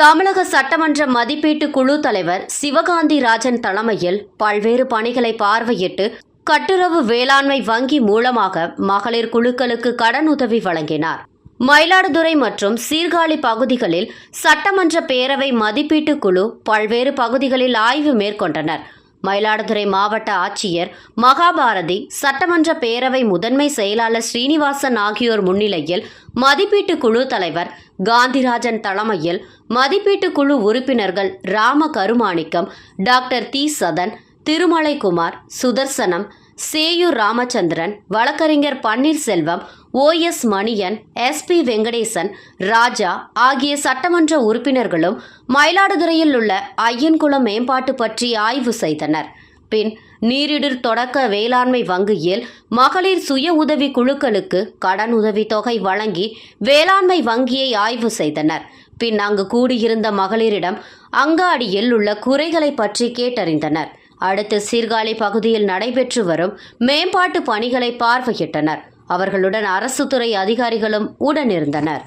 தமிழக சட்டமன்ற மதிப்பீட்டு குழு தலைவர் சிவகாந்தி ராஜன் தலைமையில் பல்வேறு பணிகளை பார்வையிட்டு கட்டுறவு வேளாண்மை வங்கி மூலமாக மகளிர் குழுக்களுக்கு கடனுதவி வழங்கினார். மயிலாடுதுறை மற்றும் சீர்காழி பகுதிகளில் சட்டமன்ற பேரவை மதிப்பீட்டு குழு பல்வேறு பகுதிகளில் ஆய்வு மேற்கொண்டனர். மயிலாடுதுறை மாவட்ட ஆட்சியர் மகாபாரதி சட்டமன்ற பேரவை முதன்மை செயலாளர் ஸ்ரீனிவாசன் ஆகியோர் முன்னிலையில் மதிப்பீட்டு குழு தலைவர் காந்திராஜன் தலைமையில் மதிப்பீட்டு குழு உறுப்பினர்கள் ராம கருமாணிக்கம் டாக்டர் தி சதன் திருமலைக்குமார் சுதர்சனம் சேயூர் ராமச்சந்திரன் வழக்கறிஞர் பன்னீர்செல்வம் ஓஎஸ் மணியன் எஸ்பி வெங்கடேசன் ராஜா ஆகிய சட்டமன்ற உறுப்பினர்களும் மயிலாடுதுறையில் உள்ள ஐயன்குளம் மேம்பாட்டு பற்றி ஆய்வு செய்தனர். பின் நீரிடர் தொடக்க வேளாண்மை வங்கியில் மகளிர் சுய உதவி குழுக்களுக்கு கடன் உதவி தொகை வழங்கி வேளாண்மை வங்கியை ஆய்வு செய்தனர். பின் அங்கு கூடியிருந்த மகளிரிடம் அங்காடியில் உள்ள குறைகளை பற்றி கேட்டறிந்தனர். அடுத்து சீர்காழி பகுதியில் நடைபெற்று வரும் மேம்பாட்டு பணிகளை பார்வையிட்டனர். அவர்களுடன் அரசு துறை அதிகாரிகளும் உடனிருந்தனர்.